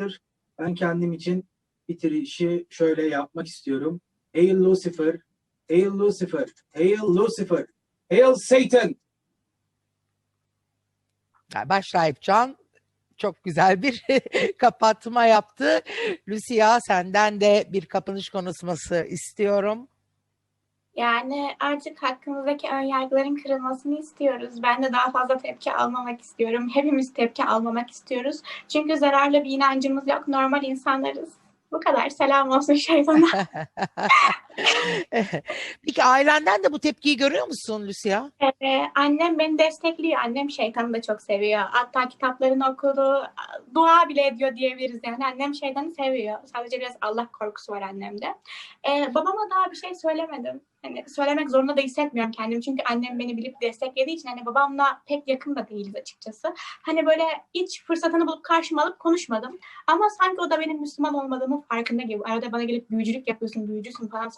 olacaktır. Ben kendim için bitirişi şöyle yapmak istiyorum. Hail Lucifer, Hail Lucifer, Hail Lucifer, Hail Satan. Yani Başlayıp Can çok güzel bir kapatma yaptı. Lucia senden de bir kapanış konuşması istiyorum. Yani artık hakkımızdaki ön yargıların kırılmasını istiyoruz. Ben de daha fazla tepki almamak istiyorum. Hepimiz tepki almamak istiyoruz. Çünkü zararlı bir inancımız yok. Normal insanlarız. Bu kadar. Selam olsun şeytana. Peki ailenden de bu tepkiyi görüyor musun Lucia? Ee, annem beni destekliyor. Annem şeytanı da çok seviyor. Hatta kitaplarını okudu. Dua bile ediyor diyebiliriz. Yani annem şeytanı seviyor. Sadece biraz Allah korkusu var annemde. Ee, babama daha bir şey söylemedim. Hani söylemek zorunda da hissetmiyorum kendimi. Çünkü annem beni bilip desteklediği için hani babamla pek yakın da değiliz açıkçası. Hani böyle hiç fırsatını bulup karşıma alıp konuşmadım. Ama sanki o da benim Müslüman olmadığımın farkında gibi. Arada bana gelip büyücülük yapıyorsun, büyücüsün falan